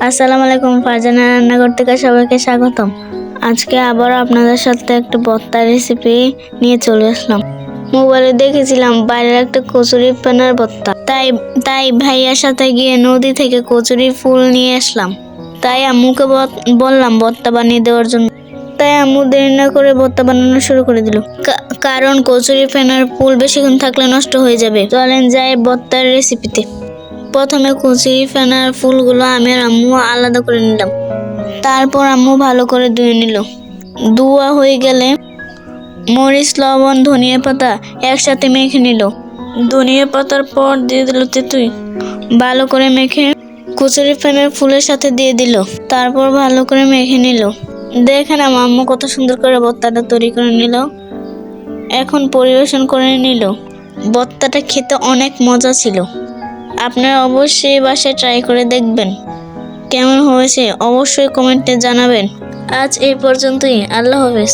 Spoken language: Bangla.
আসসালামু আলাইকুম, ফারজানা রান্নাঘর থেকে সবাইকে স্বাগতম। আজকে আবার আপনাদের সাথে একটা ভর্তা রেসিপি নিয়ে চলে আসলাম। মোবাইলে দেখেছিলাম বাইরের একটা কচুরি পানার ভর্তা তাই তাই ভাইয়ার সাথে গিয়ে নদী থেকে কচুরি ফুল নিয়ে আসলাম। তাই আম্মুকে বল- বললাম ভর্তা বানিয়ে দেওয়ার জন্য। তাই আম্মু দেরি না করে ভর্তা বানানো শুরু করে দিল। কারণ কচুরি ফেনার ফুল বেশিক্ষণ থাকলে নষ্ট হয়ে যাবে। চলেন যাই ভর্তার রেসিপিতে প্রথমে কুচি ফেনার ফুলগুলো আমি আর আম্মু আলাদা করে নিলাম। তারপর আম্মু ভালো করে ধুয়ে নিল। ধোয়া হয়ে গেলে মরিচ, লবণ, ধনিয়া পাতা একসাথে মেখে নিল। ধনিয়া পাতার পর দিয়ে দিল তেঁতুই। ভালো করে মেখে কুচুরি ফেনার ফুলের সাথে দিয়ে দিল। তারপর ভালো করে মেখে নিল। দেখেন আমার আম্মু কত সুন্দর করে বত্তাটা তৈরি করে নিল। এখন পরিবেশন করে নিল। বত্তাটা খেতে অনেক মজা ছিল। আপনারা অবশ্যই বাসায় ট্রাই করে দেখবেন। কেমন হয়েছে অবশ্যই কমেন্টে জানাবেন। আজ এই পর্যন্তই, আল্লাহ হাফেজ।